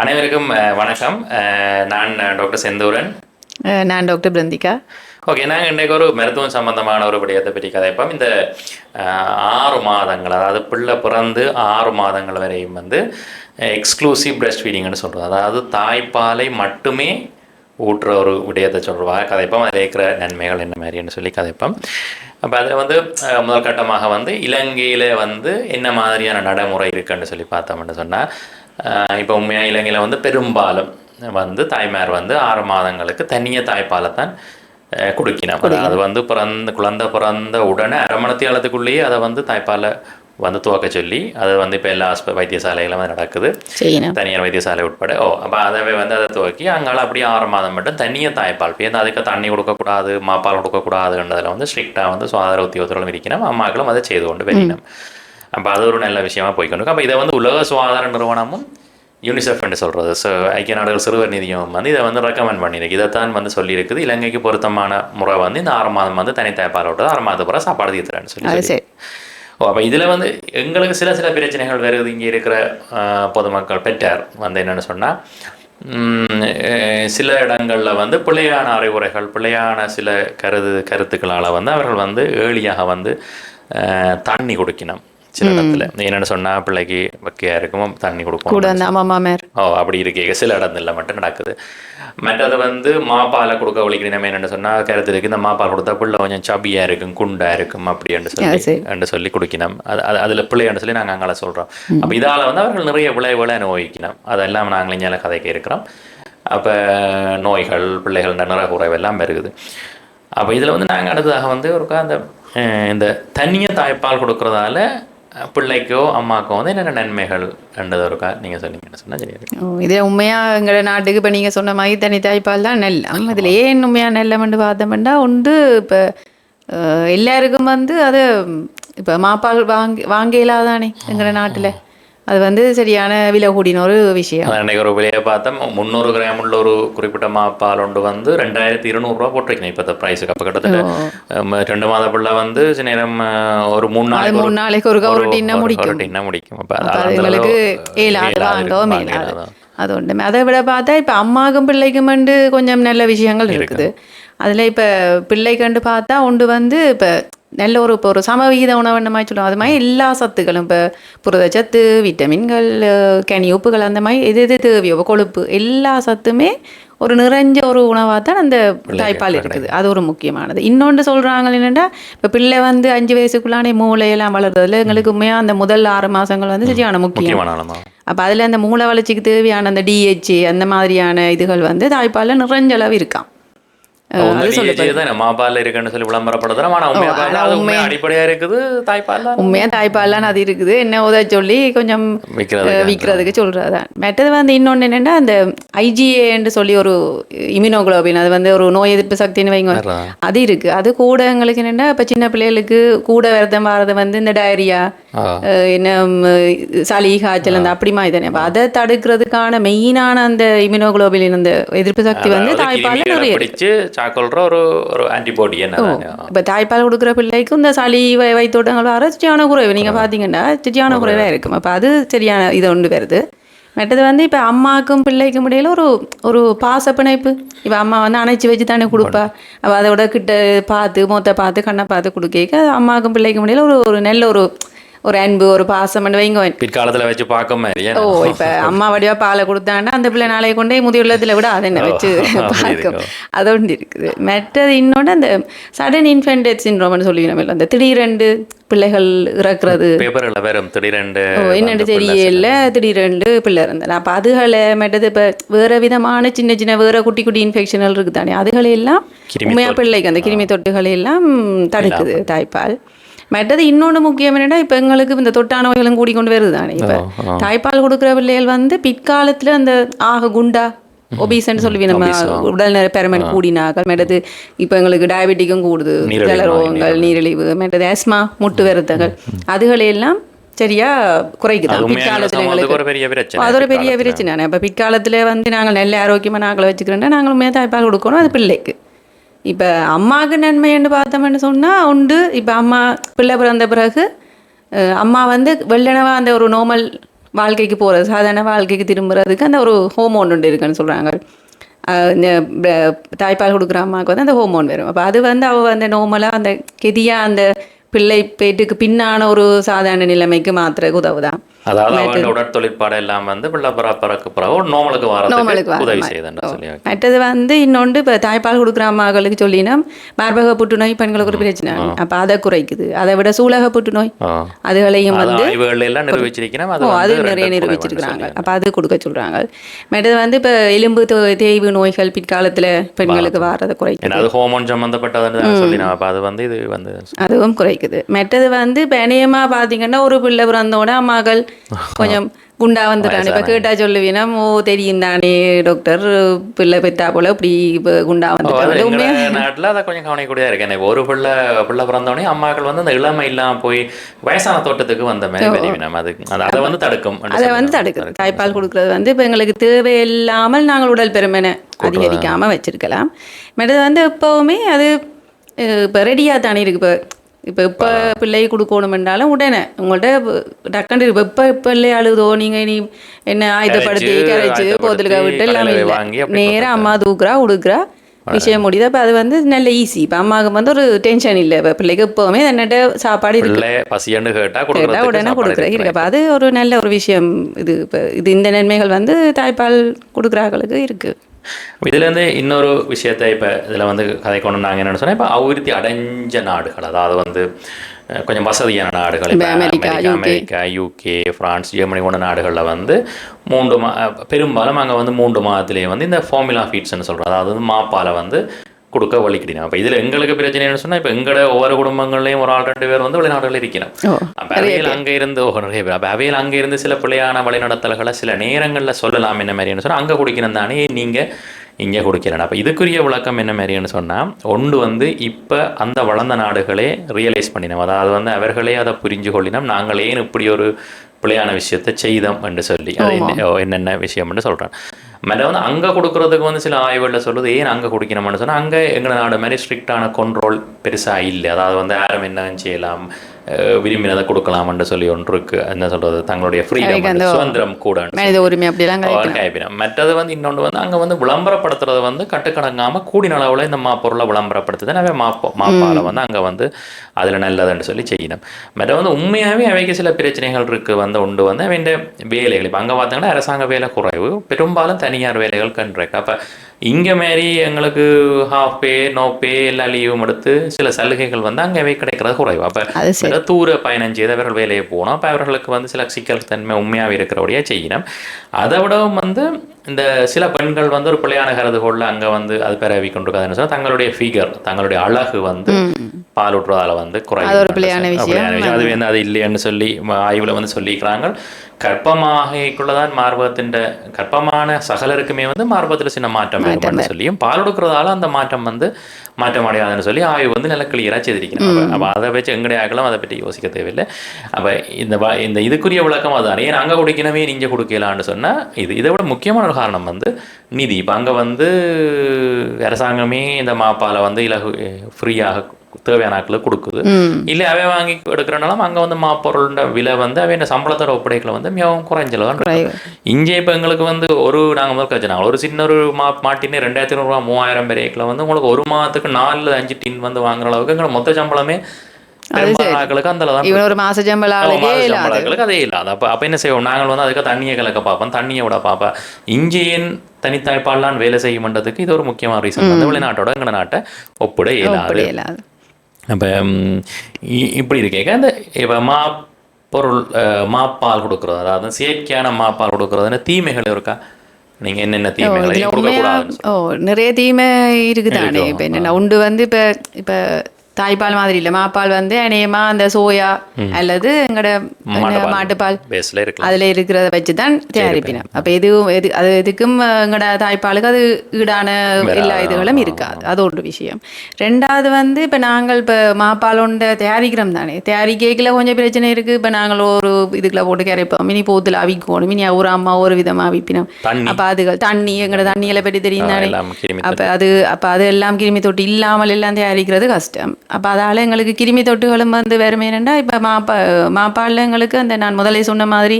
அனைவருக்கும் வணக்கம். நான் டாக்டர் செந்தூரன். நான் டாக்டர் பிருந்திகா. ஓகே நாங்கள் இன்றைக்கு ஒரு மருத்துவம் சம்பந்தமான ஒரு விடயத்தை பற்றி கதைப்போம். இந்த ஆறு மாதங்கள் அதாவது பிள்ளை பிறந்து ஆறு மாதங்கள் வரையும் வந்து எக்ஸ்க்ளூசிவ் பிரஸ்ட் ஃபீடிங்னு சொல்கிறது அதாவது தாய்ப்பாலை மட்டுமே ஊட்டுற ஒரு விடயத்தை சொல்லுவாங்க கதைப்போம். அதில் இருக்கிற நன்மைகள் என்ன மாதிரின்னு சொல்லி கதைப்போம். அப்போ அதில் வந்து முதல் கட்டமாக வந்து இலங்கையில் வந்து என்ன மாதிரியான நடைமுறை இருக்குன்னு சொல்லி பார்த்தோம்னு சொன்னால் இப்போ உண்மையாக இலங்கையில் வந்து பெரும்பாலும் வந்து தாய்மார் வந்து ஆறு மாதங்களுக்கு தனிய தாய்ப்பாலை தான் குடிக்கணும். அது வந்து பிறந்த குழந்தை பிறந்த உடனே அரை மணி காலத்துக்குள்ளேயே அதை வந்து தாய்ப்பாலை வந்து துவக்க சொல்லி அது வந்து இப்போ எல்லா ஆஸ்ப வைத்தியசாலைகளும் நடக்குது. தனியார் வைத்தியசாலை உட்பட. ஓ அப்போ அதவே வந்து அதை துவக்கி அங்கால அப்படியே ஆறு மாதம் மட்டும் தனியாக தாய்ப்பால். பேருந்து அதுக்கு தண்ணி கொடுக்கக்கூடாது மாப்பால் கொடுக்கக்கூடாதுன்றதில் வந்து ஸ்ட்ரிக்டாக வந்து சுகாதார உத்தியோகத்தோடு இருக்கணும் அம்மாக்களும் அதை செய்து கொண்டு வெளியினம். அப்போ அது ஒரு நல்ல விஷயமா போய்க்கொண்டு அப்போ இதை வந்து உலக சுகாதார நிறுவனமும் யூனிசெஃப்னு சொல்கிறது ஸோ ஐக்கிய நாடுகள் சிறுவர் நிதியம் வந்து இதை வந்து ரெக்கமெண்ட் பண்ணியிருக்கு. இதைத்தான் வந்து சொல்லியிருக்குது. இலங்கைக்கு பொருத்தமான முறை வந்து இந்த ஆறு மாதம் வந்து தனி தாய்ப்பால் விட்டது ஆறு மாதத்து பிறகு சாப்பாடு தீர்த்துறேன்னு சொல்லி ஓ அப்போ இதில் வந்து எங்களுக்கு சில சில பிரச்சனைகள் வருது. இங்கே இருக்கிற பொதுமக்கள் பெற்றார் வந்து என்னென்னு சொன்னால் சில இடங்களில் வந்து பிள்ளையான அறிவுரைகள் பிள்ளையான சில கருது கருத்துக்களால் வந்து அவர்கள் வந்து ஏழியாக வந்து தண்ணி குடிக்கணும். சில இடத்துல. என்னென்னு சொன்னால் பிள்ளைக்கு வக்கையாக இருக்கும் தண்ணி கூட கொடுக்கும் அந்த அம்மா மாமேர் ஓ அப்படி இருக்கே சில இடத்துல மட்டும் நடக்குது. மற்றது வந்து மாப்பாலை கொடுக்க ஒழிக்கிற நம்ம என்னென்னு சொன்னால் கருத்து இருக்கு. இந்த மாப்பால் கொடுத்தா பிள்ளை கொஞ்சம் சபியாக இருக்கும் குண்டா இருக்கும் அப்படி என்று சொல்லி. என்று சொல்லி குடிக்கணும். அது அது அதில் பிள்ளைன்னு சொல்லி நாங்கள் அங்கே சொல்கிறோம் அப்போ இதால் வந்து அவர்கள் நிறைய விளைவுகளை அனுபவிக்கணும். அதெல்லாம் நாங்கள் இங்கே கதைக்க இருக்கிறோம். அப்போ நோய்கள் பிள்ளைகள் நிற குறைவெல்லாம் பெருகுது. அப்போ இதில் வந்து நாங்கள் அடுத்ததாக வந்து ஒருக்கா அந்த இந்த தனியாக தாய்ப்பால் கொடுக்கறதால பிள்ளைக்கோ அம்மாக்கோ வந்து என்னென்ன நன்மைகள் என்றது ஒருக்கா நீங்கள் சொன்னீங்கன்னு சொன்னால் சரியா ஓ, இதே உண்மையா எங்களோட நாட்டுக்கு இப்போ நீங்கள் சொன்ன மாதிரி தனி தாய்ப்பால் தான் நெல். இதில் ஏன் உண்மையா நெல்லமெண்டு பார்த்தோம்னா உண்டு. இப்போ எல்லாருக்கும் வந்து அது இப்போ மாப்பால் வாங்கி வாங்க இல்லாதானே எங்களோட நாட்டில்? அது வந்து சரியான விலை கூடின ஒரு விஷயம். அதான் அன்னைக்கு ஒரு விலையை பார்த்தோம் முந்நூறு கிராம் உள்ள ஒரு குறிப்பிட்ட மாப்பால் ஒன்று வந்து ரெண்டாயிரத்தி இருநூறுவா போட்டிருக்கேன் இப்போ ப்ரைஸுக்கு அப்போ கிட்டத்தட்ட. ரெண்டு மாத பிள்ளை வந்து சில நேரம் ஒரு மூணு நாளைக்கு மூணு நாளைக்கு ஒரு ஒரு டின்ன முடிக்கும். ஒரு டின்ன முடிக்கும். அப்போ அப்ப அது எங்களுக்கு ஏழாது வாங்கவும் அது ஒன்று அதை விட பார்த்தா இப்போ அம்மாக்கும் பிள்ளைக்கும் வந்து கொஞ்சம் நல்ல விஷயங்கள் இருக்குது. அதில் இப்போ பிள்ளை கண்டு பார்த்தா ஒன்று வந்து இப்போ நல்ல ஒரு இப்போ ஒரு சமவிகித உணவு அந்த மாதிரி சொல்லுவோம் அது மாதிரி எல்லா சத்துக்களும். இப்போ புரதச்சத்து விட்டமின்கள் கனி உப்புகள் அந்த மாதிரி எது எது தேவையோ கொழுப்பு எல்லா சத்துமே ஒரு நிறைஞ்ச ஒரு உணவாக தான் அந்த தாய்ப்பால் இருக்குது. அது ஒரு முக்கியமானது. இன்னொன்று சொல்கிறாங்க என்னென்னா இப்போ பிள்ளை வந்து அஞ்சு வயசுக்குள்ளானே மூளையெல்லாம் வளர்றதுல எங்களுக்கு உண்மையாக அந்த முதல் ஆறு மாதங்கள் வந்து சரியான முக்கியம். முக்கியமான அப்போ அதில் அந்த மூளை வளர்ச்சிக்கு தேவையான அந்த டிஹெச்ஏ அந்த மாதிரியான இதுகள் வந்து தாய்ப்பாலில் நிறைஞ்சளவு இருக்காம். உண்மையா தாய்ப்பால்லாம் அது இருக்குது? என்ன? உதவ சொல்லி கொஞ்சம் விற்கிறதுக்கு சொல்கிறது தான் மற்றது வந்து இன்னொன்று என்னென்னா அந்த ஐஜிஏன்னு சொல்லி ஒரு இம்யூனோகுளோபின் அது வந்து ஒரு நோய் எதிர்ப்பு சக்தின்னு வைங்க. அது இருக்குது அது கூட எங்களுக்கு என்னென்னா இப்போ சின்ன பிள்ளைகளுக்கு கூட விரதம் வர்றது வந்து இந்த டயரியா. என்ன சளி காய்ச்சல் அந்த அப்படி மாதிரி தானே. அதை தடுக்கிறதுக்கான மெயினான அந்த இம்யூனோகுளோபின் அந்த எதிர்ப்பு சக்தி வந்து கிருமிகளை நிறைய ஒரு ஒரு ஆன்டிபாடி இப்போ தாய்ப்பால் கொடுக்குற பிள்ளைக்கும் இந்த சளி வை வைத்தோட்டங்கள் வர சரியான குறைவு. நீங்கள் பார்த்தீங்கன்னா சரியான குறைவாக இருக்கும். அப்போ அது சரியான இது ஒன்று வருது. மற்றது வந்து இப்போ அம்மாவுக்கும் பிள்ளைக்கும் இடையில ஒரு ஒரு பாச பிணைப்பு இப்போ அம்மா வந்து அணைச்சி வச்சு தானே கொடுப்பா. அப்போ அதோட கிட்ட பார்த்து மூத்த பார்த்து கண்ணை பார்த்து கொடுக்க அம்மாவுக்கும் பிள்ளைக்கும் இடையில ஒரு ஒரு நல்ல ஒரு ஒரு அன்பு ஒரு பாசம் வைங்க. பிற்காலத்துல வச்சு பார்க்க மாதிரி ஓ இப்ப அம்மா வடிவா பாலை கொடுத்தாண்டா அந்த பிள்ளை நாளைக்கு கொண்டு போய் முதியுள்ளத்துல விட அதை என்ன வச்சு பார்க்கும். இருக்கோ. அது ஒன்று இருக்குது. மற்றது இன்னொன்று அந்த சடன் இன்ஃபென்ட் டெத் சின்ரோம்னு சொல்லி நம்ம அந்த திடீரெண்டு பிள்ளைகள் இறக்குறது. பேப்பர்ல வேறும் திடீரெண்டு என்னென்னு தெரியல திடீரெண்டு பிள்ளை இருந்தேன் அப்போ அதுகளை மற்றது இப்போ வேறு விதமான சின்ன சின்ன வேறு குட்டி குட்டி இன்ஃபெக்ஷனல் இருக்குது தானே அதுகளை எல்லாம் உண்மையாக பிள்ளைக்கு அந்த கிருமி தொட்டுகளை எல்லாம் தடுக்குது தாய்ப்பால். மற்றது இன்னொன்று முக்கியம் என்னன்னா இப்போ எங்களுக்கு இந்த தொட்டா நோய்களும் கூடி கொண்டு வருது தானே இப்போ தாய்ப்பால் கொடுக்குற பிள்ளைகள் வந்து பிற்காலத்தில் அந்த ஆக குண்டா ஒபீஸ்ன்னு சொல்லி நம்ம உடல் பெருமன் கூடினாக்கள் மற்றது இப்போ எங்களுக்கு டயபெட்டிக்கும் கூடுது நீரிழிவு ஜலரோகங்கள் நீரிழிவு மற்றது ஆஸ்மா முட்டு வருத்தங்கள் அதுகளெல்லாம் சரியா குறைக்குதான் பிற்காலத்தில் எங்களுக்கு அது ஒரு பெரிய பிரச்சனை இப்போ பிற்காலத்தில் வந்து நாங்கள் நல்ல ஆரோக்கியமாக நாங்களை வச்சுக்கிறோன்னா நாங்கள் உண்மையாக தாய்ப்பால் கொடுக்கணும் அது பிள்ளைக்கு இப்போ அம்மாவுக்கு நன்மைன்னு பார்த்தோம்னு சொன்னால் உண்டு. இப்போ அம்மா பிள்ளை பிறந்த பிறகு அம்மா வந்து வெள்ளனவா அந்த ஒரு நார்மல் வாழ்க்கைக்கு போகிறது சாதாரண வாழ்க்கைக்கு திரும்புறதுக்கு அந்த ஒரு ஹோமோன் ஒன்று இருக்குன்னு சொல்கிறாங்க தாய்ப்பால் கொடுக்குற அம்மாவுக்கு வந்து அந்த ஹோமோன் வரும். அப்போ அது வந்து அவள் வந்து நார்மலாக அந்த கெதியாக அந்த பிள்ளை பேட்டுக்கு பின்னான ஒரு சாதாரண நிலைமைக்கு மாத்திரக்கு உதவுதான். அதாவது அவன் உடற்தொழிற்பாடு எல்லாம் வந்து பிள்ளை பிறப்பறக்கு பிறகு நோமலுக்கு வரதுக்கு வர உதவி. செய்யுதுன்னு சொல்லி மற்றது வந்து இன்னொன்று இப்போ தாய்ப்பால் கொடுக்குற அம்மாக்களுக்கு சொல்லினா மார்பக புற்றுநோய் பெண்களுக்கு ஒரு பிரச்சனை. அப்போ அதை குறைக்குது. அதை விட சூலக புற்றுநோய். அதுகளையும் அது வந்து எல்லாம் நிரூபிச்சிருக்கிறேன் அது நிறைய நிரூபிச்சிருக்கிறாங்க. அப்போ அது கொடுக்க சொல்கிறாங்க மற்றது வந்து இப்போ எலும்பு தேய்வு நோய்கள் பிற்காலத்தில் பெண்களுக்கு வாரதை குறைக்குது. அது ஹோமோன் சம்மந்தப்பட்டதுன்னு தான் சொல்லி அப்போ அது வந்து இது வந்து அதுவும் குறைக்குது. மற்றது வந்து இப்போ இணையமாக பார்த்தீங்கன்னா ஒரு பிள்ளை பிறந்தோட அம்மாக்கள் கொஞ்சம் குண்டா வந்துட்டாங்க இப்போ கேட்டா சொல்லுவீனா ஓ தெரியும் தானே டாக்டர் பிள்ளை பெற்றா போல இப்படி இப்போ குண்டா உண்மையா நாட்டில் அதை கொஞ்சம் கவனிக்கூடியதாக இருக்கு எனக்கு ஒரு பிள்ளை பிள்ளை பிறந்தோடனே அம்மாக்கள் வந்து அந்த இளமை இல்லாம போய் வயசான தோட்டத்துக்கு வந்த மாதிரி அது அது வந்து தடுக்கும் அதை வந்து. தடுக்குது தாய்ப்பால் கொடுக்கறது வந்து இப்போ எங்களுக்கு தேவையில்லாமல் நாங்கள் உடல் பெருமனை அதிகரிக்காமல் வச்சிருக்கலாம் மற்றது வந்து எப்போவுமே அது இப்போ ரெடியாக தானே இருக்கு இப்போ இப்போ இப்போ பிள்ளை கொடுக்கணும் என்றாலும் உடனே உங்கள்கிட்ட டக்குன்னு இப்போ இப்போ பிள்ளை அழுதோ நீங்கள் நீ என்ன ஆயுதப்படுத்தி கரைச்சு, போத்தலுக்கா விட்டு எல்லாம் இல்லை. நேராக அம்மா தூக்குறா உடுக்குறா விஷயம் முடியுது. அப்போ அது வந்து நல்ல ஈஸி இப்போ அம்மாவுக்கு வந்து ஒரு டென்ஷன் இல்லை. இப்போ பிள்ளைக்கு எப்போவுமே என்னட்ட சாப்பாடு இருக்கு. கேட்டால் உடனே கொடுக்குறேன் இருக்கு. அப்போ அது ஒரு நல்ல ஒரு விஷயம். இது இப்போ இது இந்த நன்மைகள் வந்து தாய்ப்பால் கொடுக்குறாங்களுக்கு இருக்கு. இதுல இருந்து இன்னொரு விஷயத்தை இப்ப இதுல வந்து கதை கொண்டு நாங்க என்னன்னு சொன்னா இப்ப அபிவிருத்தி அடைஞ்ச நாடுகள் அதாவது வந்து கொஞ்சம் வசதியான நாடுகள் America, America UK. France Germany போன்ற நாடுகளில் வந்து மூன்று மா பெரும்பாலும் அங்கே வந்து மூன்று மாதத்திலேயே வந்து இந்த ஃபார்முலா ஃபீட்ஸ்னு சொல்கிறோம். அதாவது வந்து மாப்பாலை வந்து கொடுக்க வலிக்கிடணும் அப்போ இதில் எங்களுக்கு பிரச்சனை என்ன சொன்னால் இப்போ எங்களோட ஒவ்வொரு குடும்பங்கள்லையும் ஒரு ஆள் ரெண்டு பேர் வந்து வெளிநாடுகளில் இருக்கணும் ஓ அப்போ அவையில் அங்கே இருந்து நிறைய பேர். அப்போ அவையில் அங்கே இருந்து சில பிள்ளையான வழிநடத்தல்களை சில நேரங்களில் சொல்லலாம் என்ன மாதிரின்னு சொன்னால் அங்கே குடிக்கணும் தானே நீங்கள் இங்கே குடிக்கிறேன் அப்போ இதுக்குரிய விளக்கம் என்ன மாதிரின்னு சொன்னால் ஒன்று வந்து இப்போ அந்த வளர்ந்த நாடுகளே ரியலைஸ் பண்ணினோம். அதாவது வந்து அவர்களே அதை புரிஞ்சு கொள்ளினோம். நாங்கள் ஏன் இப்படி ஒரு பிள்ளையான விஷயத்தை செய்தோம் என்று சொல்லி. அது என்னென்ன விஷயம்னு சொல்கிறேன் மற்ற வந்து அங்கே கொடுக்குறதுக்கு வந்து சில ஆய்வுகளில் சொல்லுது ஏன் அங்கே குடிக்கணும்னு சொன்னால் அங்கே எங்களை நாடு மாதிரி ஸ்ட்ரிக்டான கண்ட்ரோல் பெருசாக இல்லை. அதாவது வந்து யாரும் என்ன செய்யலாம் விரும்பினதை கொடுக்கலாம்னு சொல்லி ஒன்று இருக்கு. என்ன சொல்றது? தங்களுடைய ஃப்ரீடம் சுதந்திரம் கூட மனித உரிமை அப்படிலாம் கிடையாது கைப்பினம் மற்றது வந்து இன்னொன்று வந்து அங்கே வந்து விளம்பரப்படுத்துறது வந்து கட்டுக்கடங்காமல் கூடின அளவில் இந்த மா பொருளை விளம்பரப்படுத்துது. அவை மாப்போ மாப்பால் வந்து அங்கே வந்து அதில் நல்லதுன்னு சொல்லி செய்யணும். மற்ற வந்து உண்மையாகவே அவைக்கு சில பிரச்சனைகள் இருக்குது வந்து உண்டு வந்து. அவன் வேலைகள். இப்போ அங்கே பார்த்தீங்கன்னா அரசாங்க வேலை குறைவு. பெரும்பாலும் தனியார் வேலைகள் கண்டிருக்கு அப்போ இங்கே மாரி எங்களுக்கு ஹாஃப் பே நோ பே எல்லா லீவும் எடுத்து சில சலுகைகள் வந்து அங்கே அவை கிடைக்கிறது குறைவு. அப்போ தூர பயணம் செய்து அவர்கள் வேலையை போகணும். அப்போ அவர்களுக்கு வந்து சில சிக்கல் தன்மை உண்மையாக இருக்கிறபடியாக செய்யணும். அதை விடவும் வந்து இந்த சில பெண்கள் வந்து ஒரு பிள்ளையான கருதுகோளில் அங்கே வந்து அது பரவி கொண்டிருக்காதுன்னு சொன்னால் தங்களுடைய ஃபிகர் தங்களுடைய அழகு வந்து பால் ஊற்றுறதால வந்து விஷயம். அது வந்து அது இல்லைன்னு சொல்லி ஆய்வில் வந்து சொல்லிக்கிறாங்க கர்ப்பமாகிக்குள்ளதான் மார்பகத்தின் கர்ப்பமான சகலருக்குமே வந்து மார்பகத்தில் சின்ன மாற்றம் வரும்னு சொல்லியும் பால் கொடுக்கறதால அந்த மாற்றம் வந்து மாற்றம் அடையாதுன்னு சொல்லி ஆய்வு வந்து நல்லா கிளியராக செய்திருக்கணும் அப்போ அதை வச்சு எங்களுடைய ஆகலாம் அதை பற்றி யோசிக்க தேவையில்லை. அப்போ இந்த இந்த இதுக்குரிய விளக்கம் அதுதான் ஏன் அங்கே குடிக்கணுமே நீங்க கொடுக்கலான்னு சொன்னால் இது இதை விட முக்கியமான ஒரு காரணம் வந்து நிதி. இப்போ அங்கே வந்து அரசாங்கமே இந்த மாப்பாலை வந்து இலகு ஃப்ரீயாக தேவையான ஆட்களுக்கு கொடுக்குது. இல்லை அவன் வாங்கி எடுக்கிறனாலும் அங்கே வந்து மாப்பொருளோட விலை வந்து அவன் சம்பளத்தோட ஒப்படைக்கல வந்து மிகவும் குறைஞ்சல தான் இங்கே இப்போ எங்களுக்கு வந்து ஒரு நாங்கள் முதல் கழிச்சு ஒரு சின்ன ஒரு மா மாட்டின்னு ரெண்டாயிரத்தி ஐநூறுரூவா மூவாயிரம் பேரேக்கில் வந்து உங்களுக்கு ஒரு மாதத்துக்கு நாலு அஞ்சு டின் வந்து வாங்குற அளவுக்கு எங்களை மொத்த சம்பளமே ஒரு மாச சம்பள ஆளுக்கே இல்லாது சம்பளங்களுக்கு அதே. இல்லாத அப்போ அப்போ என்ன செய்வோம்? நாங்கள் வந்து அதுக்கு தண்ணியை கலக்க பார்ப்போம். தண்ணியை விட பார்ப்போம். இங்கேயின் வேலை செய்யுமன்றதுக்கு இது ஒரு முக்கியமான ரீசன் வந்து வெளிநாட்டோட எங்களை நாட்டை ஒப்பிட இயலாது. அப்போ இப்படி இருக்கேங்க அந்த இப்போ மா பொருள் மாப்பால் கொடுக்குறது? அதாவது செயற்கையான மாப்பால் கொடுக்குறதுன்னு தீமைகள் இருக்கா? நீங்கள் என்னென்ன தீமைகளை கொடுக்கக்கூடாதுன்னு ஓ நிறைய தீமை இருக்குதானே? இப்போ என்னென்ன உண்டு வந்து இப்போ இப்போ தாய்ப்பால் மாதிரி இல்லை. மாப்பால் வந்து அநேகமா அந்த சோயா அல்லது எங்களோட மாட்டுப்பால் அதில் இருக்கிறத வச்சு தான் தயாரிப்பினோம். அப்போ எதுவும் எது அது எதுக்கும் எங்களோட தாய்ப்பாலுக்கு அது ஈடான எல்லா இதுகளும் இருக்காது. அது ஒரு விஷயம். ரெண்டாவது வந்து இப்போ நாங்கள் இப்போ மாப்பால் ஒன்றை தயாரிக்கிறோம் தானே. தயாரிக்கல கொஞ்சம் பிரச்சனை இருக்குது இப்போ நாங்கள் ஒரு இதுக்குள்ள போட்டு கரைப்போம். மினி போத்தில் அவிக்கணும். மினி ஒரு அம்மா ஒரு விதமாக அவிப்பினோம். அப்போ அதுகள் தண்ணி எங்களோட தண்ணிகளை பற்றி தெரியும் தானே. அப்போ அது அப்போ அது எல்லாம் கிருமி தொட்டு இல்லாமல் எல்லாம் தயாரிக்கிறது கஷ்டம். அப்போ அதால் எங்களுக்கு கிருமி தொட்டுகளும் வந்து வருமேனண்டா இப்போ மாப்பா மாப்பாளங்களுக்கு எங்களுக்கு அந்த நான் முதலே சொன்ன மாதிரி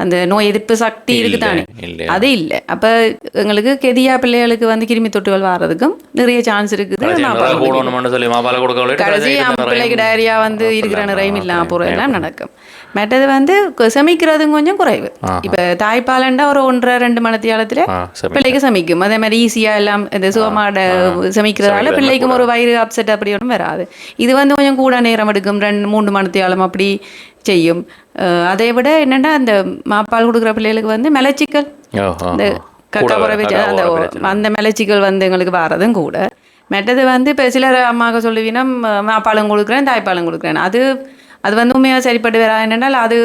அந்த நோய் எதிர்ப்பு சக்தி இருக்குதானே. அது இல்லை. அப்ப எங்களுக்கு கெதியா பிள்ளைகளுக்கு வந்து கிருமி தொட்டுகள் வர்றதுக்கும் நிறைய சான்ஸ் இருக்குது. கடைசி நிறைய பிள்ளைக்கு டயரியா வந்து இருக்கிற நிறையும் இல்லாம போறதெல்லாம் நடக்கும். மற்றது வந்து சமைக்கிறதும் கொஞ்சம் குறைவு. இப்ப தாய்ப்பாலண்டா ஒரு ஒன்றரை ரெண்டு மணி தியாலத்துல ஆ, சரி. பிள்ளைக்கு சமைக்கும். அதே மாதிரி ஈஸியா எல்லாம் இந்த சுகமாட சமைக்கிறதால பிள்ளைக்கும் ஒரு வயிறு அப்செட் அப்படி ஒன்றும் வராது. இது வந்து கொஞ்சம் கூட நேரம் எடுக்கும். ரெண்டு மூணு மணி தியாலம் அப்படி செய்யும். அதை விட என்னன்னா அந்த மாப்பால் கொடுக்குற பிள்ளைகளுக்கு வந்து மலச்சிக்கல் ஓஹோ. இந்த கக்கா கூட புற வச்சு கக்கா அந்த. அந்த மலச்சிக்கல் வந்து எங்களுக்கு வரதும் கூட மற்றது வந்து இப்போ சிலர் அம்மாவுக்கு சொல்லுவீனா மாப்பாலும் கொடுக்குறேன் தாய்ப்பாலும் கொடுக்குறேன் அது அது வந்து உண்மையாக சரிப்பட்டு வரா என்னென்னால் அது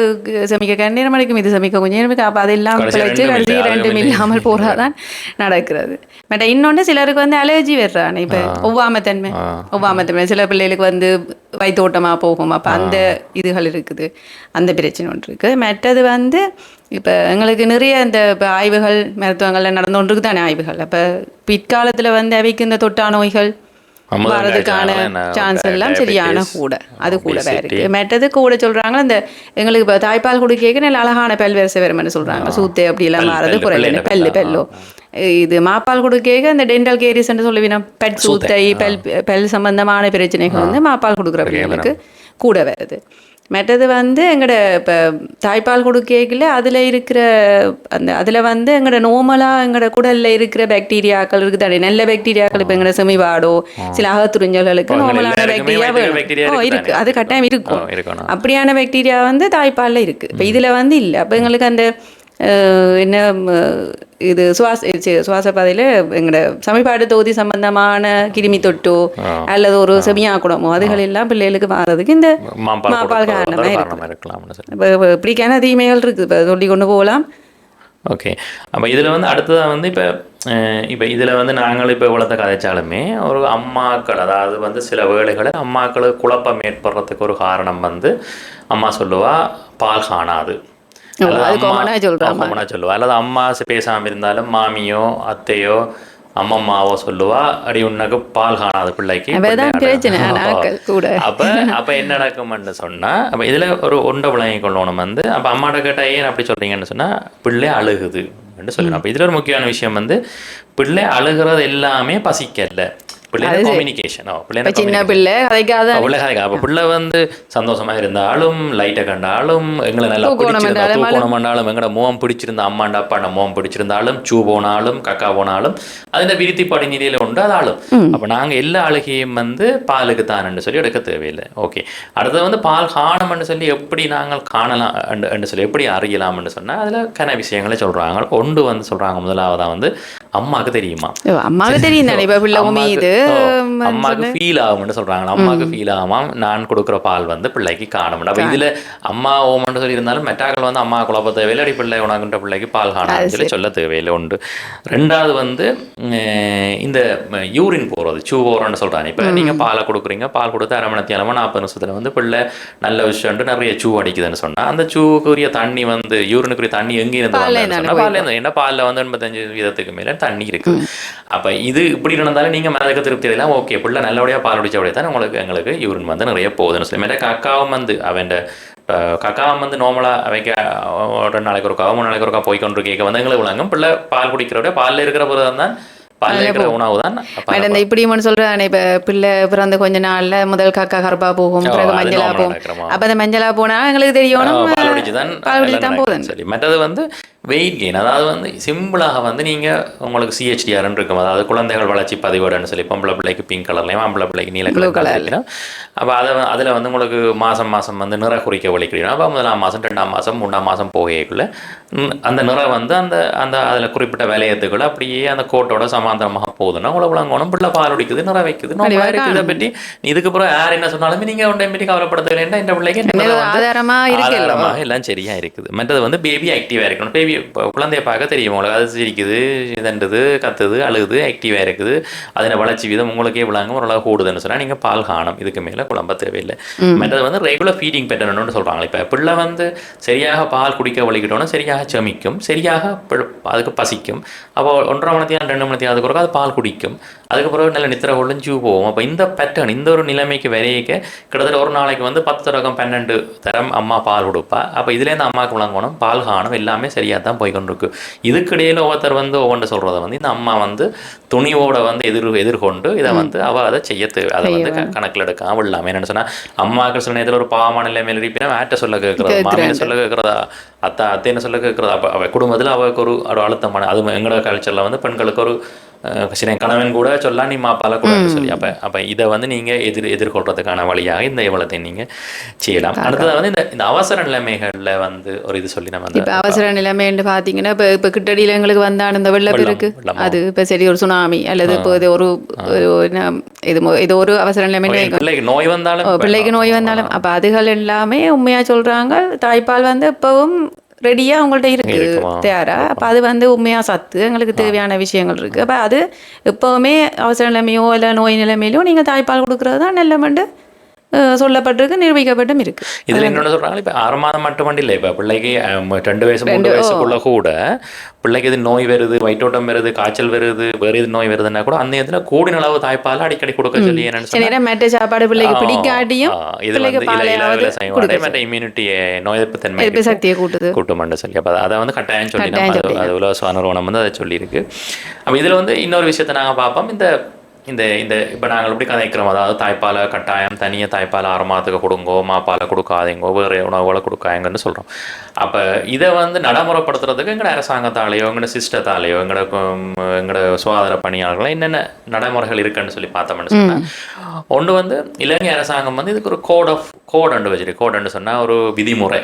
சமைக்க நேரம் மணிக்கும் இது சமைக்க கொஞ்சம் நேரம் அப்போ அது இல்லாமல் பிழைச்சு ரெண்டும் கடைசி. இல்லாமல் போகிறதான் நடக்கிறது. பட் இன்னொன்று சிலருக்கு வந்து அலர்ஜி வர்றானே இப்போ ஒவ்வாமத்தன்மை. ஒவ்வாமத்தன்மை. சில பிள்ளைகளுக்கு வந்து வயிற்றோட்டமாக போகும். அப்போ அந்த இதுகள் இருக்குது. அந்த பிரச்சனை ஒன்று இருக்குது மற்றது வந்து இப்போ எங்களுக்கு நிறைய இந்த இப்போ ஆய்வுகள் மருத்துவங்களில் நடந்து கொண்டிருக்கு தானே ஆய்வுகள். அப்போ பிற்காலத்தில் வந்து அவைக்கு இந்த தொட்டா நோய்கள் வரதுக்கான சான்ஸ் எல்லாம் சரியான கூட. அது கூட obesity. இருக்கு. மற்றது கூட சொல்றாங்க இந்த எங்களுக்கு இப்போ தாய்ப்பால் குடிக்க நல்ல அழகான பல்வேறு வரும்னு சொல்றாங்க. சூத்து அப்படி எல்லாம் பல், மாறது பல்லு, குறையில. பல்லு, பல்லு இது மாப்பால் கொடுக்க இந்த டென்டல் கேரிஸ் சொல்லுவீங்க பெட் சூத்தை. பல் பல் சம்பந்தமான பிரச்சனைகள் வந்து மாப்பால் கொடுக்குற பிள்ளைங்களுக்கு கூட வருது. மற்றது வந்து எங்களோட இப்போ தாய்ப்பால் கொடுக்கல அதில் இருக்கிற அந்த அதில் வந்து எங்களோட நோமலாக எங்களோட குடலில் இருக்கிற பாக்டீரியாக்கள் இருக்குது நல்ல பாக்டீரியாக்கள் இப்போ எங்களோட செமிவாடோ சில அகத்துறிஞ்சல்களுக்கு நோமலான பாக்டீரியா ஓ இருக்கு இருக்கு. தானே? அது கட்டாயம் இருக்கும். அப்படியான பாக்டீரியா வந்து தாய்ப்பாலில் இருக்கு. இப்போ இதில் வந்து இல்லை. அப்போ எங்களுக்கு அந்த என்ன இது சுவாச சுவாச பாதையில் எங்களோட சமைப்பாடு தொகுதி சம்பந்தமான கிருமி தொட்டோ அல்லது ஒரு செமியா குடமோ அதுகள் எல்லாம் பிள்ளைகளுக்கு மாறதுக்கு இந்த மாப்பால் காரணமாக இருக்கு இப்போ இப்படிக்கான தீமைகள் இருக்குது இப்போ சொல்லி கொண்டு போகலாம். ஓகே. அப்போ இதில் வந்து அடுத்ததாக வந்து இப்போ இப்போ இதில் வந்து நாங்கள் இப்போ இவ்வளோத்த கதைச்சாலுமே ஒரு அம்மாக்கள் அதாவது வந்து சில வேளைகளில் அம்மாக்களுக்கு குழப்பம் ஏற்படுறதுக்கு ஒரு காரணம் வந்து அம்மா சொல்லுவா பால் காணாது. காமனாக சொல்லுவா. அல்லது அம்மா பேசாமல் இருந்தாலும் மாமியோ அத்தையோ அம்மம்மாவோ சொல்லுவா. அடி உனக்கு பால் காணாது பிள்ளைக்கு கூட. அப்ப அப்ப என்ன நடக்கும்னு சொன்னா அப்ப இதுல ஒரு ஒன்றை விளங்கி கொள்ளணும் வந்து அப்ப அம்மாட்ட கேட்டா ஏன் அப்படி சொல்றீங்கன்னு சொன்னா பிள்ளை அழுகுது. சொல்லணும் அப்ப இதுல ஒரு முக்கியமான விஷயம் வந்து பிள்ளை அழுகிறது எல்லாமே பசிக்கல. பிள்ளை சின்ன அப்போ வந்து சந்தோஷமா இருந்தாலும் லைட்டை கண்டாலும் எங்களை நல்லா தூக்கணும் பண்ணாலும் எங்களோட முகம் பிடிச்சிருந்த அம்மாண்ட அப்பாண்ட முகம் பிடிச்சிருந்தாலும் சூ போனாலும் கக்கா போனாலும் அதில் விருத்தி படிநிலையில் உண்டு அது ஆளும் அப்போ நாங்கள் எல்லா அழுகையும் வந்து பாலுக்கு தானன்னு சொல்லி எடுக்க தேவையில்லை ஓகே அடுத்தது வந்து பால் காணும்னு சொல்லி எப்படி நாங்கள் காணலாம் என்று சொல்லி எப்படி அறியலாம்னு சொன்னா அதுல கன விஷயங்களை சொல்றாங்க ஒன்று வந்து சொல்றாங்க முதலாவதா வந்து அம்மாவுக்கு தெரியுமா? அம்மாவுக்கு தெரியும் தானே இப்போ பிள்ளை அம்மாக்கு ஃபீல் ஆகும்னு சொல்றாங்க அம்மாக்கு ஃபீல் ஆகாம நான் கொடுக்குற பால் வந்து பிள்ளைக்கு காணும் அப்ப இதுல அம்மா ஓமன்னு சொல்லி இருந்தாலும் மெட்டாக்கள் வந்து அம்மா குழப்ப தேவையில்லை. அடி பிள்ளை உனக்குன்ற பிள்ளைக்கு பால் காணும் சொல்லி சொல்ல தேவையில்லை. உண்டு ரெண்டாவது வந்து இந்த யூரின் போறது சூ போறோம்னு சொல்றாங்க. இப்ப நீங்க பாலை கொடுக்குறீங்க. பால் கொடுத்து அரை மணி நேரமா நாற்பது நிமிஷத்துல வந்து பிள்ளை நல்ல விஷயம்ட்டு நிறைய சூ அடிக்குதுன்னு சொன்னா அந்த சூக்குரிய தண்ணி வந்து யூரினுக்குரிய தண்ணி எங்க இருந்து பால்ல என்ன பால்ல வந்து எண்பத்தஞ்சு வீதத்துக்கு மேல தண்ணி இருக்கு. அப்ப இது இப்படி நடந்தாலும் நீங்க மனதுக்கு திருப்தி எல்லாம் ஓகே பிள்ளை நல்லபடியா பால் குடிச்சபடியே தான் உங்களுக்கு எங்களுக்கு யூரின் வந்து நிறைய போகுதுன்னு சொல்லி. மேலே கக்காவும் வந்து அவன் கக்காவும் வந்து நார்மலாக அவைக்க ஒரு நாளைக்கு ஒருக்கா மூணு நாளைக்கு ஒருக்கா போய் கொண்டு கேட்க வந்து எங்களுக்கு விளங்கும். பிள்ளை பால் குடிக்கிறோட பாலில் இருக்கிற புரதம் தான் உணவு தான் மேடம் இப்படி இப்போ பிள்ளை பிறந்த கொஞ்ச நாள்ல முதல் காக்கா கருப்பா போகும் பிறகு மஞ்சளா போகும்? அப்போ அந்த மஞ்சளா போனா எங்களுக்கு தெரியணும் பால் குடிச்சு தான் குடிச்சு நடக்கும். சரி மற்றது வந்து வெயிட் கெயின் அதாவது வந்து சிம்பிளாக வந்து நீங்க உங்களுக்கு சிஹெச்டிஆர்னு இருக்கும். அதாவது குழந்தைகள் வளர்ச்சி பதிவேடுன்னு சொல்லி பொம்பளை பிள்ளைக்கு பிங்க் கலர்லையும் ஆம்பளை பிள்ளைக்கு நீல கலர். கலர்லையும் அப்போ அதை அதில் வந்து உங்களுக்கு மாதம் மாதம் வந்து நிற குறிக்க வலிக்கிறீங்க அப்போ முதலாம் மாதம் ரெண்டாம் மாதம் மூணாம் மாதம் போகைக்குள்ள அந்த நிறம் வந்து அந்த அந்த அதில் குறிப்பிட்ட விலையத்துக்குள்ள அப்படியே அந்த கோட்டோட சமாந்தரமாக போகுதுன்னா உங்களை விளங்கணும். பிள்ளை பால் குடிக்குது நிற வைக்குது இதை பற்றி இதுக்கு அப்புறம் யார் என்ன சொன்னாலுமே நீங்கள் ஒன்றை பற்றி கவலைப்படுத்த வேண்டாம் இந்த பிள்ளைக்கு ஆதாரமாக எல்லாம் சரியா இருக்குது. மற்றது வந்து பேபி ஆக்டிவாக இருக்கணும். பேபி இப்போ குழந்தைய பார்க்க தெரியும். உங்களுக்கு அது சிரிக்குது இதண்டுது கத்துது அழுகுது ஆக்டிவாக இருக்குது. அதில் வளர்ச்சி விதம்? உங்களுக்கே விளாங்க ஓரளவு கூடுதுன்னு சொன்னால் நீங்கள் பால் காணும். இதுக்கு மேலே குழம்ப தேவையில்லை. மற்றது வந்து ரெகுலர் ஃபீடிங் பேட்டர்னு சொல்கிறாங்க இப்போ பிள்ளை வந்து சரியாக பால் குடிக்க வலிக்கிட்டோன்னா சரியாக செமிக்கும். சரியாக அதுக்கு பசிக்கும். அப்போ ஒன்றரை மணித்தியாலும் ரெண்டு மணித்தியாவது பிறகு அது பால் குடிக்கும். அதுக்கப்புறம் நல்ல நித்திர ஒழிஞ்சு போகும். அப்போ இந்த பேட்டர்ன் இந்த ஒரு நிலைமைக்கு வரையக்க கிட்டத்தட்ட ஒரு நாளைக்கு வந்து பத்து ரகம் பன்னெண்டு தரம் அம்மா பால் கொடுப்பா. அப்போ இதுலேருந்து அம்மாவுக்கு விளங்கணும். பால் காணும் எல்லாமே சரியாக தான் போய் கொண்டிருக்கு இதுக்கிடையில் ஒவ்வொருத்தர் வந்து ஒவ்வொன்று சொல்கிறத வந்து இந்த அம்மா வந்து துணிவோட வந்து எதிர் எதிர்கொண்டு இதை வந்து அவள் அதை செய்ய தேவை. அதை வந்து கணக்கில் எடுக்காம இல்லாமல் என்னென்னு சொன்னால் அம்மாக்கள் சில நேரத்தில் ஒரு பாவமான நிலைமையில் இருப்பினா வேட்ட சொல்ல கேட்குறதா? மாமியார் சொல்ல கேட்குறதா? அத்தா அத்தைன்னு சொல்ல கேட்குறதா? அப்போ அவள் குடும்பத்தில் அவளுக்கு ஒரு அழுத்தமான அது எங்களோட கல்ச்சரில் வந்து பெண்களுக்கு ஒரு சில கணவன் கூட சொல்லலாம் நீ மாப்பால கூட சொல்லி. அப்போ அப்போ இதை வந்து நீங்கள் எதிர் எதிர்கொள்றதுக்கான வழியாக இந்த இவ்வளத்தை நீங்கள் செய்யலாம். அடுத்தது வந்து இந்த இந்த அவசர நிலைமைகளில் வந்து ஒரு இது சொல்லி நம்ம இப்ப அவசர நிலைமைன்னு பாத்தீங்கன்னா இப்ப இப்ப கிட்டடியில எங்களுக்கு வந்தான இந்த வெள்ளப்பெருக்கு. அது இப்ப சரி ஒரு சுனாமி அல்லது இப்போ இது ஒரு இது இது ஒரு அவசர வைங்க. பிள்ளைக்கு நோய் வந்தாலும் பிள்ளைக்கு நோய் வந்தாலும் அப்ப அதுகள் எல்லாமே உண்மையா சொல்றாங்க. தாய்ப்பால் வந்து இப்பவும் ரெடியா அவங்கள்ட்ட இருக்கு. இருக்குமா? தயாரா? அப்ப அது வந்து உண்மையா சத்து? எங்களுக்கு தேவையான விஷயங்கள் இருக்கு. அப்ப அது எப்பவுமே அவசர நிலைமையோ இல்ல நோய் நிலைமையிலோ நீங்க தாய்ப்பால் கொடுக்கறது தான் நல்லமெண்டு அஹ், சொல்லப்பட்டிருக்கு நிரூபிக்கப்பட்டும் இருக்கு. இதுல இன்னொன்று சொல்றாங்க இப்போ ஆறு மாதம் மட்டும் இல்லை இப்போ பிள்ளைக்கு ரெண்டு வயசு மூணு வயசுக்குள்ள கூட பிள்ளைக்கு இது நோய் வருது வயிற்றோட்டம் வருது காய்ச்சல் வருது வேறு இது நோய் வருதுன்னா கூட அந்த இடத்துல கூடின அளவு தாய்ப்பால் அடிக்கடி கொடுக்க சொல்லி என்னன்னு மெட்ட சாப்பாடு பிள்ளைக்கு பிடிக்காட்டியும் இது வந்து மற்ற நோய் எதிர்ப்பு தன்மை சக்தியை கூட்டுது. கூட்டுமண்டு சொல்லி. அப்போ அதை வந்து கட்டாயம் சொல்லி நம்ம அது உலக நிறுவனம் வந்து அதை சொல்லியிருக்கு. அப்போ இதில் வந்து இன்னொரு விஷயத்தை நாங்கள் பார்ப்போம். இந்த இந்த இந்த இப்போ நாங்கள் எப்படி கதைக்கிறோம்? அதாவது தாய்ப்பாலை கட்டாயம் தனியாக தாய்ப்பால் ஆறு மாதத்துக்கு கொடுங்கோ மாப்பாலை கொடுக்காதீங்கோ வேறு உணவுகளை கொடுக்காங்கன்னு சொல்கிறோம் அப்போ இதை வந்து நடைமுறைப்படுத்துறதுக்கு எங்களோட அரசாங்கத்தாலேயோ எங்களோட சிஸ்டத்தாலேயோ எங்களோட எங்களோட சுகாதார பணியாளர்களோ என்னென்ன நடைமுறைகள் இருக்குன்னு சொல்லி பார்த்தோம்னு சொன்னால் ஒன்று வந்து இலங்கை அரசாங்கம் வந்து இதுக்கு ஒரு கோட் ஆஃப் கோடுன்னு வச்சிருக்கு. கோடுன்னு சொன்னால் ஒரு விதிமுறை.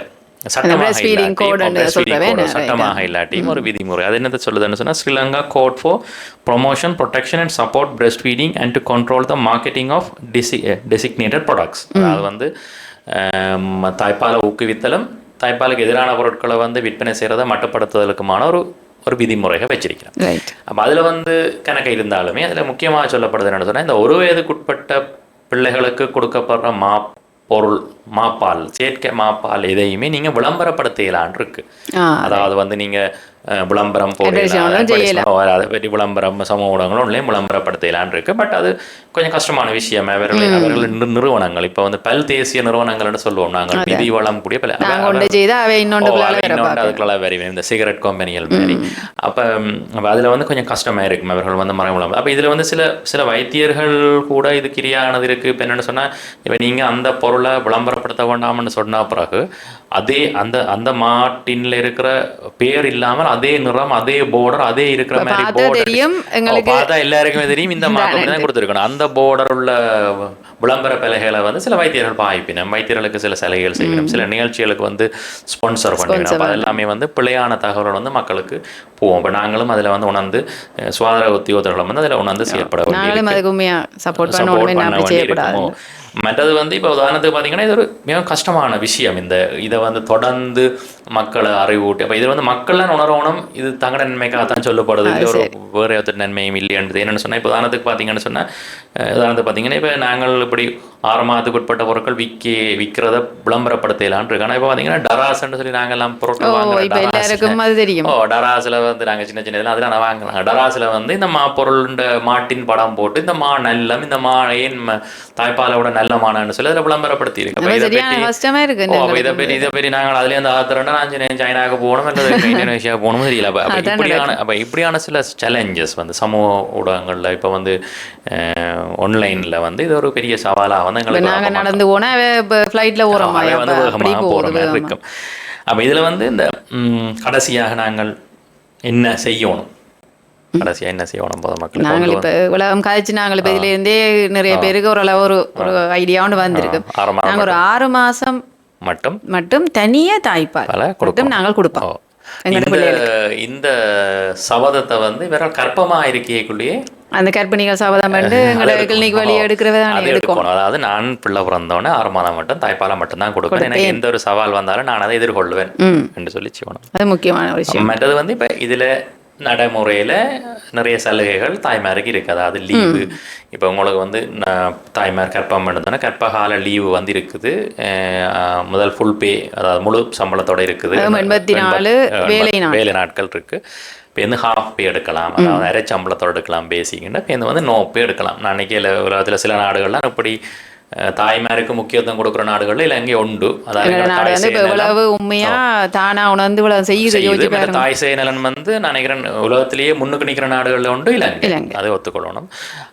சட்டமாக breastfeeding code இல்லாட்டியும், ன்னு breastfeeding சொல்றவே code நிறைய சட்டமாக இல்லாட்டியும் ஒரு விதிமுறை. அது என்னது சொல்லுதுன்னு சொன்னா Sri Lanka code for promotion protection and support breast feeding and to control the marketing of DC designated products அதாவது வந்து தாய்ப்பாலை ஊக்குவித்தலும் தாய்ப்பாலுக்கு எதிரான பொருட்களை வந்து விற்பனை செய்கிறத மட்டுப்படுத்துதலுக்குமான ஒரு ஒரு விதிமுறையை வச்சிருக்கிறோம். அப்போ அதில் வந்து கணக்கு இருந்தாலுமே அதில் முக்கியமாக சொல்லப்படுது என்னன்னு சொன்னால் இந்த ஒரு வயதுக்குட்பட்ட பிள்ளைகளுக்கு கொடுக்கப்படுற மா பொருள் மாப்பால் செயற்கை மாப்பால் எதையுமே நீங்கள் விளம்பரப்படுத்தலான் இருக்கு. அதாவது வந்து நீங்கள் விளம்பரம். போடலாம் அதை பற்றி விளம்பரம் சமூக ஊடகங்களும் உள்ளே விளம்பரப்படுத்தலான் இருக்கு பட் அது கொஞ்சம் கஷ்டமான விஷயம் அவர்கள் அவர்கள் நிறு- நிறுவனங்கள் இப்போ வந்து பல் தேசிய நிறுவனங்கள்னு சொல்லுவோம் நாங்கள் நிதி வளம் கூடிய பல. அதுக்குள்ள வேறு இந்த சிகரெட் கம்பெனிகள் மாதிரி அப்போ அதில் வந்து கொஞ்சம் கஷ்டமாக இருக்கும் அவர்கள் வந்து மறைமுகம் அப்போ இதில் வந்து சில சில வைத்தியர்கள் கூட இது கிரியானது இருக்குது இப்போ என்னென்னு சொன்னால் இப்போ நீங்கள் அந்த பொருளை விளம்பரப்படுத்த வேண்டாம்னு சொன்ன பிறகு அதே அந்த அந்த மாட்டின்ல இருக்கிற பேர் இல்லாமல் அதே நிறம் அதே border அதே இருக்கிற மாதிரி border. தெரியும், எங்களுக்கு பார்த்தா எல்லாருக்குமே தெரியும் இந்த மார்க்கம் தான் கொடுத்துருக்கணும். அந்த border உள்ள விளம்பர பலகைகளை வந்து சில வைத்தியர்கள் பாய்ப்பினம் வைத்தியர்களுக்கு சில சலுகைகள் செய்யணும். சில நிகழ்ச்சிகளுக்கு வந்து ஸ்பான்சர் பண்ணிக்கணும். அப்போ எல்லாமே வந்து பிழையான தகவல்கள் வந்து மக்களுக்கு போவோம் இப்போ நாங்களும் அதில் வந்து உணர்ந்து சுகாதார உத்தியோகத்தர்களும் வந்து அதில் உணர்ந்து வேண்டியிருக்கு. நாங்களும் அதுக்கு சப்போர்ட் பண்ண மற்றது வந்து இப்போ உதாரணத்துக்கு பார்த்தீங்கன்னா இது ஒரு மிக கஷ்டமான விஷயம். இந்த இதை வந்து தொடர்ந்து மக்களை அறிவூட்டி அப்போ இது வந்து மக்கள்லாம் உணரணும் இது தங்க நன்மைக்காக தான் சொல்லப்படுது இது ஒரு வேறு ஒருத்தர் நன்மையும் இல்லைன்றது என்னென்னு சொன்னால் இப்போ உதாரணத்துக்கு பார்த்தீங்கன்னு சொன்னால் உதாரணத்துக்கு பார்த்தீங்கன்னா இப்போ நாங்கள் இப்படி ஆறு மாதத்துக்கு உட்பட்ட பொருட்கள் விற்க விற்கிறத விளம்பரப்படுத்தலான் இருக்கு ஆனால் இப்போ பார்த்தீங்கன்னா டராஸ்ன்னு சொல்லி நாங்கள் எல்லாம் பொருட்கள் வாங்குற இப்ப டராஸ் எல்லாருக்கும் அது தெரியும். ஓ டராஸில் வந்து நாங்கள் சின்ன சின்ன இதெல்லாம் அதெல்லாம் வாங்கலாம் டராஸில் வந்து இந்த மா பொருள்ன்ற மாட்டின் படம் போட்டு இந்த மா நல்லம் இந்த மா ஏன் தாய்ப்பாலோட நல்ல மானன்னு சொல்லி அதில் விளம்பரப்படுத்தி இருக்கு இதை பற்றி இதை பற்றி நாங்கள் அதுலேயே அந்த ஆத்திரண்டா நான் சைனாவுக்கு போகணும் அல்லது இந்தோனேஷியா போகணும் தெரியல. அப்போ இப்படியான அப்போ இப்படியான சில சேலஞ்சஸ் வந்து சமூக ஊடகங்களில் இப்போ வந்து ஆன்லைனில் வந்து இது ஒரு பெரிய சவாலாக வந்து எங்களுக்கு நடந்து போனா ஃப்ளைட்ல ஓரமா அவை வந்து வேகமாக போகிற மாதிரி. இருக்கும் அப்போ இதில் வந்து இந்த கடைசியாக நாங்கள் என்ன செய்யணும்? கடைசியாக என்ன செய்யணும் பொதுமக்கள் நாங்கள் இப்ப உலகம் காய்ச்சி நாங்கள் இப்ப இதுல இருந்தே நிறைய பேருக்கு ஓரளவு ஒரு ஒரு ஐடியா ஒன்று வந்திருக்கு. ஆறு மாதம் நாங்க ஒரு ஆறு மாசம் மட்டும்? மட்டும் தனியா தாய்ப்பால் பல மட்டும் நாங்கள் கொடுப்போம். எங்களோட இந்த சபதத்தை வந்து வேற கற்பமாக இருக்கைக்குள்ளேயே அந்த கர்ப்பிணிகள் சபதம் பண்ணி எங்களை கிளினிக் வழி எடுக்கிறத அது தான் எடுக்கும். எடுக்கணும் அதாவது நான் பிள்ளை பிறந்தோடனே ஆறு மாதம் மட்டும் தாய்ப்பாலை மட்டும் தான் கொடுப்பேன் எனக்கு எந்த ஒரு சவால் வந்தாலும் நான் அதை எதிர்கொள்வேன் என்று சொல்லி செய்யணும் அது முக்கியமான விஷயம். மற்றது வந்து இப்போ இதில் நடைமுறையில் நிறைய சலுகைகள் தாய்மாருக்கு இருக்குது. அதாவது லீவு இப்போ உங்களுக்கு வந்து தாய்மார் கற்பம் எடுத்தோன்னா கற்பகால லீவு வந்து இருக்குது. முதல் ஃபுல் பே அதாவது முழு சம்பளத்தோட இருக்குது. எண்பத்தி நாலு வேலை நாட்கள் இருக்கு. இப்போ வந்து ஹாஃப் பே எடுக்கலாம். அதாவது அரை சம்பளத்தோட எடுக்கலாம் பேசிக்குன்னா இப்போ வந்து நோ பே எடுக்கலாம். நான் அன்றைக்கி உலகத்தில் சில நாடுகள்லாம் இப்படி தாய்மாருக்கு முக்கியத்துவம் கொடுக்குற நாடுகளில் இலங்கை உண்டு அதாவது உண்மையா தானா உணர்ந்து செய்யுது தாய் சேய் நலன் வந்து நான் நினைக்கிறேன் உலகத்திலேயே முன்னுக்கு நிற்கிற நாடுகளில் உண்டு இலங்கை. அதை ஒத்துக்கொள்ளணும்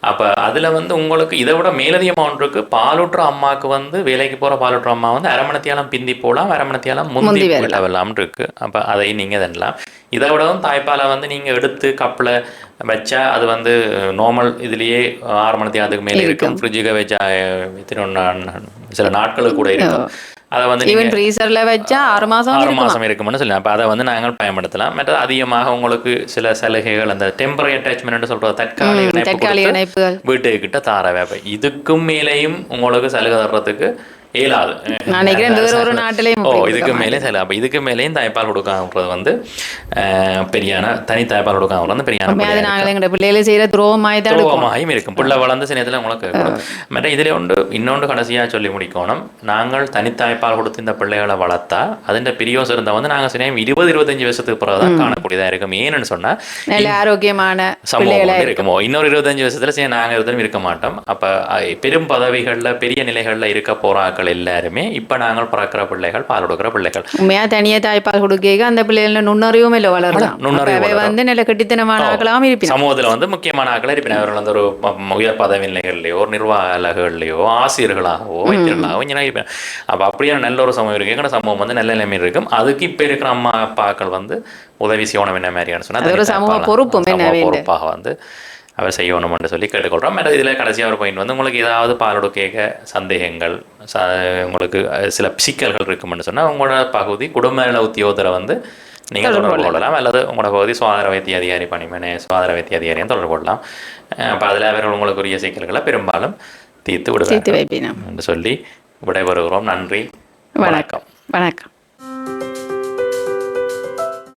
அப்போ அதில் வந்து உங்களுக்கு இதை விட மேலதிகமாக ஒன்று இருக்கு பாலூட்டுற அம்மாவுக்கு வந்து வேலைக்கு போகிற பாலூட்டுற அம்மா வந்து அரமணத்தியாலம் பிந்தி போகலாம் அரமணத்தியாலம் முந்தி. விடலாம் இருக்கு அப்போ அதை நீங்கள் தண்ணலாம் இதை விடவும் தாய்ப்பாலை வந்து நீங்கள் எடுத்து கப்பில் வச்சா அது வந்து நார்மல் இதுலேயே ஆறு மணி நேரத்துக்கு மேலே இருக்கும். ஃப்ரிட்ஜுக்கு வச்சா சில நாட்களுக்கு கூட இருக்கும். அதை வந்து ஈவன் ஃப்ரீசர்ல வச்சா ஆறு மாசம் ஆறு மாதம் இருக்கும்னு சொல்லலாம் அப்போ அதை வந்து நாங்கள் பயன்படுத்தலாம். மற்றது அதிகமாக உங்களுக்கு சில சலுகைகள் அந்த டெம்பரரி அட்டாச்மெண்ட் சொல்கிறது தற்காலிக இணைப்பு வீட்டுக்கிட்ட தார வேப்ப இதுக்கும் மேலேயும் உங்களுக்கு சலுகை தர்றதுக்கு இயலாது நான் நினைக்கிறேன் வேற ஒரு நாட்டிலையும் ஓ இதுக்கு மேலே சரி அப்போ இதுக்கு மேலேயும் தாய்ப்பால் கொடுக்காமறது வந்து பெரியான தனி தாய்ப்பால் கொடுக்காம வந்து பெரியான அது நாங்கள் எங்களோட பிள்ளைகளை செய்யற துரோகமாய் தான் துரோகமாயும் இருக்கும். புள்ள வளர்ந்த சினத்தில் உங்களுக்கு மற்ற இதில் ஒன்று இன்னொன்று கடைசியாக சொல்லி முடிக்கணும். நாங்கள் தனித்தாய்ப்பால் கொடுத்து இந்த பிள்ளைகளை வளர்த்தா அதிൻ്റെ பிரியோசம் இருந்தால் வந்து நாங்கள் சினையம் இருபது இருபத்தஞ்சு வருஷத்துக்கு பிறகு தான் காணக்கூடியதாக இருக்கும். ஏன்னு சொன்னால் நல்ல ஆரோக்கியமான சமூகம் இருக்குமோ. இன்னொரு இருபத்தஞ்சு வருஷத்துல சரி நாங்கள் இருந்தும் இருக்க மாட்டோம். அப்போ பெரும் பதவிகளில் பெரிய நிலைகளில் இருக்க போறாக்கள் எல்லாருமே இப்போ நாங்கள் பிறக்கிற பிள்ளைகள் பால் கொடுக்குற பிள்ளைகள் உண்மையா தனியா தாய்ப்பால் கொடுக்க அந்த பிள்ளைகள நுண்ணறிவும் இல்லை வளரலாம் நுண்ணறிவு. வந்து நல்ல கட்டித்தனமான ஆகலாம் இருப்பினும் சமூகத்தில் வந்து முக்கியமான ஆட்கள் இருப்பினர் அவர்கள் வந்து ஒரு உயர் பதவி நிலைகள்லையோ நிர்வாக அலகுகள்லையோ ஆசிரியர்களாகவோ வைத்தியர்களாகவோ இங்கே இருப்பேன் அப்போ அப்படியான நல்ல ஒரு சமூகம் இருக்கு எங்கட சமூகம் வந்து நல்ல நிலைமையில் இருக்கும் அதுக்கு இப்போ இருக்கிற அம்மா அப்பாக்கள் வந்து உதவி செய்யணும் என்ன மாதிரியான சொன்னா அது ஒரு தனி சமூக தாய்ப்பால் பொறுப்பும் என்ன சமூக வேண்டு. பொறுப்பாக வந்து அவர் செய்யணும்னு சொல்லி கேட்டுக்கொள்கிறோம் மேலே இதில் கடைசியாக ஒரு பாயிண்ட் வந்து உங்களுக்கு ஏதாவது பாலோட கேட்க சந்தேகங்கள் ச உங்களுக்கு சில சிக்கல்கள் இருக்கும்னு சொன்னால் உங்களோட பகுதி குடும்ப நல உத்தியோகத்தரை வந்து நீங்கள் தொடர்பு கொள்ளலாம். அல்லது உங்களோட பகுதி சுகாதார வைத்திய அதிகாரி பணிமனை சுகாதார வைத்திய அதிகாரியும் தொடர்பு கொள்ளலாம். அப்போ அதில் அவர்கள் உங்களுக்குரிய சிக்கல்களை பெரும்பாலும் தீர்த்து வைப்பினம் என்று சொல்லி விடைபெறுகிறோம். நன்றி. வணக்கம். வணக்கம்.